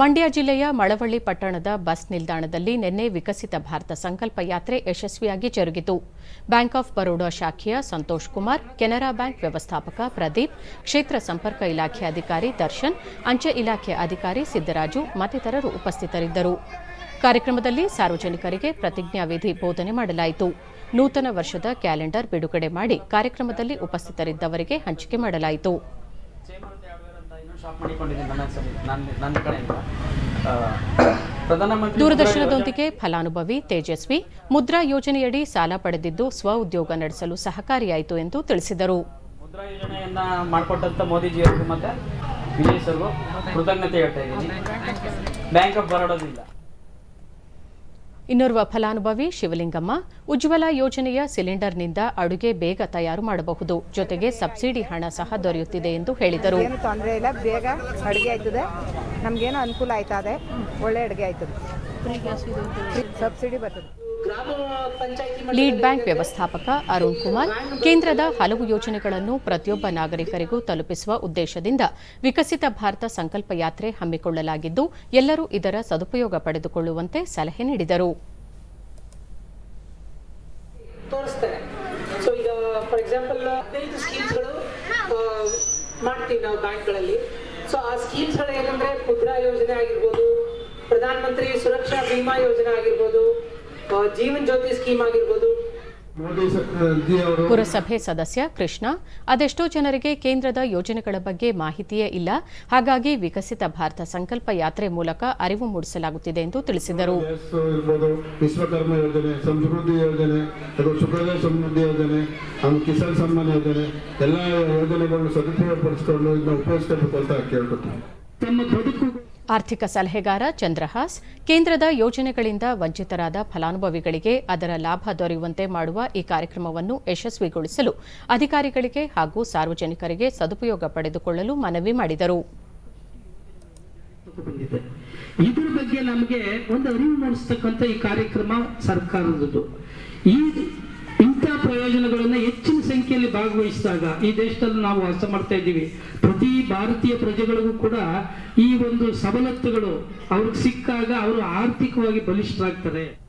ಮಂಡ್ಯ ಜಿಲ್ಲೆಯ ಮಳವಳ್ಳಿ ಪಟ್ಟಣದ ಬಸ್ ನಿಲ್ದಾಣದಲ್ಲಿ ನಿನ್ನೆ ವಿಕಸಿತ ಭಾರತ ಸಂಕಲ್ಪ ಯಾತ್ರೆ ಯಶಸ್ವಿಯಾಗಿ ಜರುಗಿತು. ಬ್ಯಾಂಕ್ ಆಫ್ ಬರೋಡಾ ಶಾಖೆಯ ಸಂತೋಷ್ ಕುಮಾರ್, ಕೆನರಾ ಬ್ಯಾಂಕ್ ವ್ಯವಸ್ಥಾಪಕ ಪ್ರದೀಪ್, ಕ್ಷೇತ್ರ ಸಂಪರ್ಕ ಇಲಾಖೆ ಅಧಿಕಾರಿ ದರ್ಶನ್, ಅಂಚೆ ಇಲಾಖೆ ಅಧಿಕಾರಿ ಸಿದ್ದರಾಜು ಮತ್ತಿತರರು ಉಪಸ್ಥಿತರಿದ್ದರು. ಕಾರ್ಯಕ್ರಮದಲ್ಲಿ ಸಾರ್ವಜನಿಕರಿಗೆ ಪ್ರತಿಜ್ಞಾವಿಧಿ ಬೋಧನೆ ಮಾಡಲಾಯಿತು. ನೂತನ ವರ್ಷದ ಕ್ಯಾಲೆಂಡರ್ ಬಿಡುಗಡೆ ಮಾಡಿ ಕಾರ್ಯಕ್ರಮದಲ್ಲಿ ಉಪಸ್ಥಿತರಿದ್ದವರಿಗೆ ಹಂಚಿಕೆ ಮಾಡಲಾಯಿತು. ಶಾಪ್ ಮಾಡಿಕೊಂಡಿದ್ದೀನಿ ನನ್ನ ಸರಿ ನನ್ನ ನನ್ನ ಕಡೆಯಿಂದ ಆ, ಪ್ರಧಾನಮಂತ್ರಿ ದೂರದರ್ಶನದೊಂದಿಗೆ ಫಲಾನುಭವಿ ತೇಜಸ್ವಿ ಮುದ್ರಾ ಯೋಜನೆಯಡಿ ಸಾಲ ಪಡೆದಿದ್ದು ಸ್ವ ಉದ್ಯೋಗ ನಡೆಸಲು ಸಹಕಾರಿಯಾಯಿತು ಎಂದು ತಿಳಿಸಿದರು. ಮುದ್ರಾ ಯೋಜನೆಯನ್ನ ಮಾಡಿಕೊಟ್ಟಂತ ಮೋದಿಜಿಯವರಿಗೂ ಮತ್ತೆ ವಿಜಯ್ ಸರ್ಗೂ ಕೃತಜ್ಞತೆ ಹೇಳ್ತಾ ಇದ್ದೀನಿ. ಬ್ಯಾಂಕ್ ಆಫ್ ಬರೋಡೋದಿಲ್ಲ ಇನ್ನೋರ್ವ ಫಲಾನುಭವಿ ಶಿವಲಿಂಗಮ್ಮ ಉಜ್ವಲ ಯೋಜನೆಯ ಸಿಲಿಂಡರ್ನಿಂದ ಅಡುಗೆ ಬೇಗ ತಯಾರು ಮಾಡಬಹುದು. ಜೊತೆಗೆ ಸಬ್ಸಿಡಿ ಹಣ ಸಹ ದೊರೆಯುತ್ತಿದೆ ಎಂದು ಹೇಳಿದರು. ಏನು ತೊಂದರೆ ಇಲ್ಲ. ಬೇಗ ಅಡುಗೆ ಆಯ್ತದೆ. ನಮಗೇನು ಅನುಕೂಲ ಆಯ್ತದೆ. ಒಳ್ಳೆ ಅಡುಗೆ ಆಯ್ತದೆ. ಸಬ್ಸಿಡಿ ಬರ್ತದೆ. ಲೀಡ್ ಬ್ಯಾಂಕ್ ವ್ಯವಸ್ಥಾಪಕ ಅರುಣ್ ಕುಮಾರ್ ಕೇಂದ್ರದ ಹಲವು ಯೋಜನೆಗಳನ್ನು ಪ್ರತಿಯೊಬ್ಬ ನಾಗರಿಕರಿಗೂ ತಲುಪಿಸುವ ಉದ್ದೇಶದಿಂದ ವಿಕಸಿತ ಭಾರತ ಸಂಕಲ್ಪ ಯಾತ್ರೆ ಹಮ್ಮಿಕೊಳ್ಳಲಾಗಿದ್ದು ಎಲ್ಲರೂ ಇದರ ಸದುಪಯೋಗ ಪಡೆದುಕೊಳ್ಳುವಂತೆ ಸಲಹೆ ನೀಡಿದರು. ಮಾಡ್ತೀವಿ ನಾವು ಬ್ಯಾಂಕ್ಗಳಲ್ಲಿ. ಸೊ ಆ ಸ್ಕೀಮ್ಸ್ಗಳು ಏನಂದ್ರೆ ಮುದ್ರಾ ಯೋಜನೆ ಆಗಿರ್ಬೋದು ಪ್ರಧಾನಮಂತ್ರಿ ಸುರಕ್ಷಾ ಬಿಮಾ ಯೋಜನೆ ಆಗಿರ್ಬೋದು ಜೀವನ್ ಜ್ಯೋತಿ ಸ್ಕೀಮ್ ಆಗಿರ್ಬೋದು. ಪುರಸಭೆ ಸದಸ್ಯ ಕೃಷ್ಣ. ಅದೆಷ್ಟೋ ಜನರಿಗೆ ಕೇಂದ್ರದ ಯೋಜನೆಗಳ ಬಗ್ಗೆ ಮಾಹಿತಿಯೇ ಇಲ್ಲ. ಹಾಗಾಗಿ ವಿಕಸಿತ ಭಾರತ ಸಂಕಲ್ಪ ಯಾತ್ರೆ ಮೂಲಕ ಅರಿವು ಮೂಡಿಸಲಾಗುತ್ತಿದೆ ಎಂದು ತಿಳಿಸಿದರು. ವಿಶ್ವಕರ್ಮ ಯೋಜನೆ ಸಮೃದ್ಧಿ ಯೋಜನೆ ಅದು ಸುಖದ ಸಮೃದ್ಧಿ ಯೋಜನೆ ಕಿಸಾನ್ ಸಮ್ಮಾನ್ ಯೋಜನೆ ಎಲ್ಲ ಯೋಜನೆಗಳನ್ನು ಸದುಪಯೋಗಪಡಿಸಿಕೊಂಡು ಇದನ್ನ ಉಪಯೋಗಿಸಬೇಕು ಅಂತ ಕೇಳ್ಕೊತೀನಿ. ತಮ್ಮ ಬದುಕು ಆರ್ಥಿಕ ಸಲಹೆಗಾರ ಚಂದ್ರಹಾಸ್, ಕೇಂದ್ರದ ಯೋಜನೆಗಳಿಂದ ವಂಚಿತರಾದ ಫಲಾನುಭವಿಗಳಿಗೆ ಅದರ ಲಾಭ ದೊರೆಯುವಂತೆ ಮಾಡುವ ಈ ಕಾರ್ಯಕ್ರಮವನ್ನು ಯಶಸ್ವಿಗೊಳಿಸಲು ಅಧಿಕಾರಿಗಳಿಗೆ ಹಾಗೂ ಸಾರ್ವಜನಿಕರಿಗೆ ಸದುಪಯೋಗ ಪಡೆದುಕೊಳ್ಳಲು ಮನವಿ ಮಾಡಿದರು. ಇದರ ಬಗ್ಗೆ ನಮಗೆ ಒಂದು ಅರಿವು ಮೂಡಿಸ್ತಕ್ಕಂಥ ಈ ಕಾರ್ಯಕ್ರಮ ಸರ್ಕಾರದ್ದು. ಈ ಪ್ರಯೋಜನಗಳನ್ನ ಹೆಚ್ಚಿನ ಸಂಖ್ಯೆಯಲ್ಲಿ ಭಾಗವಹಿಸಿದಾಗ ಈ ದೇಶದಲ್ಲಿ ನಾವು ವಾಸ ಮಾಡ್ತಾ ಇದ್ದೀವಿ. ಪ್ರತಿ ಭಾರತೀಯ ಪ್ರಜೆಗಳಿಗೂ ಕೂಡ ಈ ಒಂದು ಸವಲತ್ತುಗಳು ಅವ್ರಿಗೆ ಸಿಕ್ಕಾಗ ಅವರು ಆರ್ಥಿಕವಾಗಿ ಬಲಿಷ್ಠರಾಗ್ತಾರೆ.